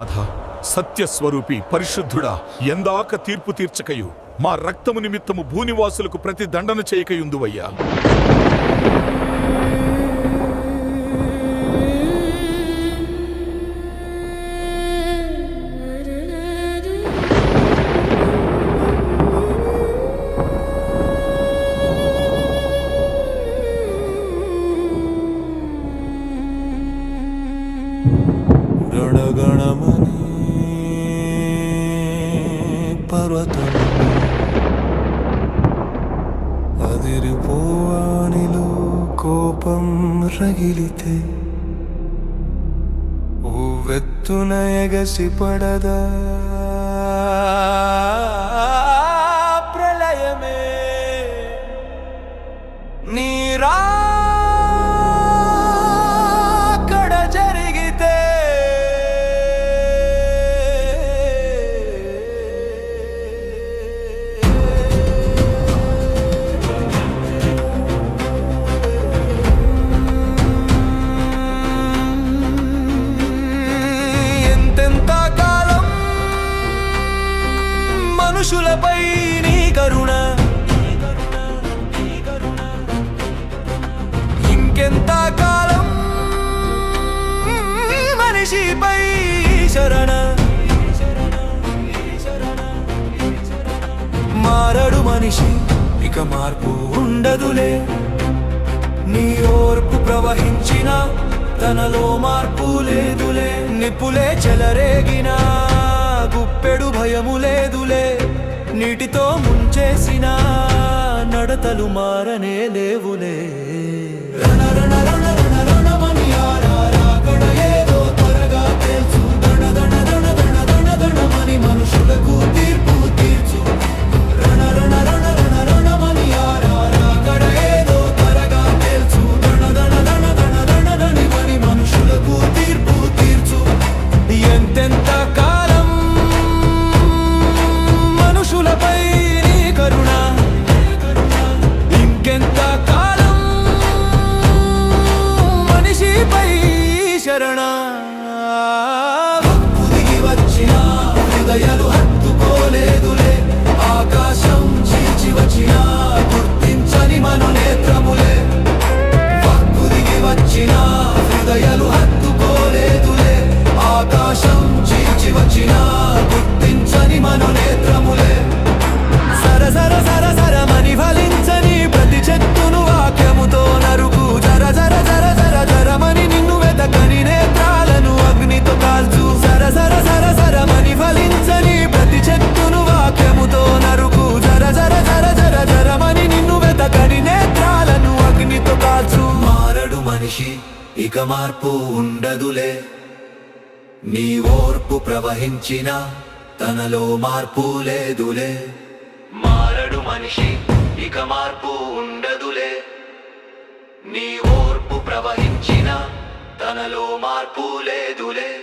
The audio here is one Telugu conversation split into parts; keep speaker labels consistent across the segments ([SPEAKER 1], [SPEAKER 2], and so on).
[SPEAKER 1] అథ సత్యస్వరూపి పరిశుద్ధుడా ఎందాక తీర్పు తీర్చకయు. మా రక్తము నిమిత్తము భూనివాసులకు ప్రతి దండన చేయకయుందువయ్యా.
[SPEAKER 2] ಗಣಗಣಮನೆ ಪರ್ವತ അതിരുപോവാണിലോ കോപം റകിലിത്തെ ഊവെത്തുനയകസിപടതാ మనిషి ఇక మార్పు ఉండదులే. నీ ఓర్పు ప్రవహించిన తనలో మార్పు లేదులే. నిప్పులే చెలరేగిన గుప్పెడు భయము లేదులే. నీటితో ముంచేసిన నడతలు మారనే లేవులే. ఇక మార్పు ఉండదులే. నీ ఓర్పు ప్రవహించిన తనలో మార్పు లేదులే. మారడు మనిషి ఇక మార్పు ఉండదులే. నీ ఓర్పు ప్రవహించిన తనలో మార్పు లేదులే.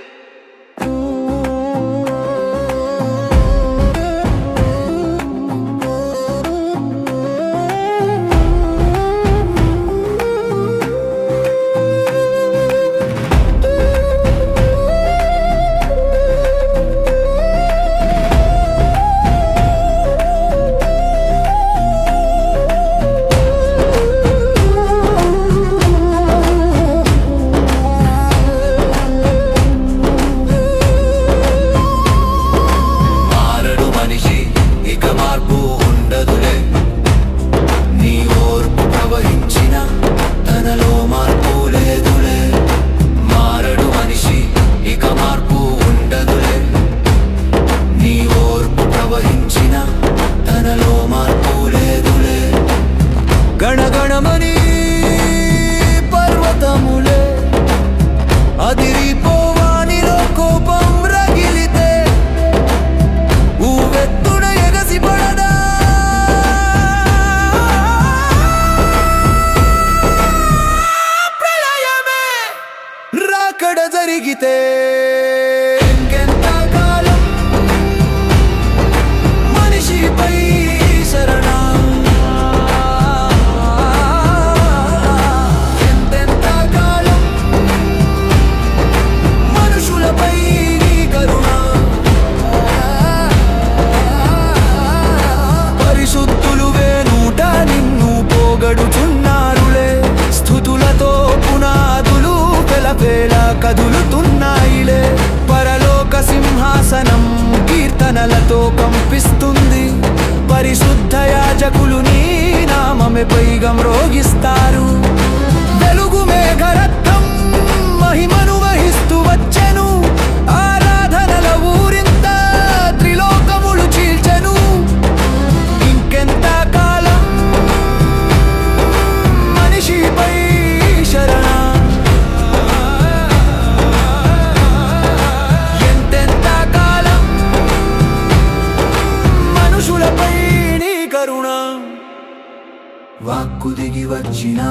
[SPEAKER 2] got no money దీవెనలతో కంపిస్తుంది. పరిశుద్ధ యాజకులు నీ నామమే పైగం రోగిస్తా వక్కు దిగి వచ్చిన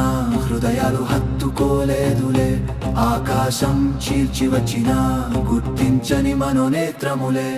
[SPEAKER 2] హృదయాలు హత్తుకోలేదులే. ఆకాశం చీల్చి వచ్చిన గుర్తించని మనోనేత్రములే.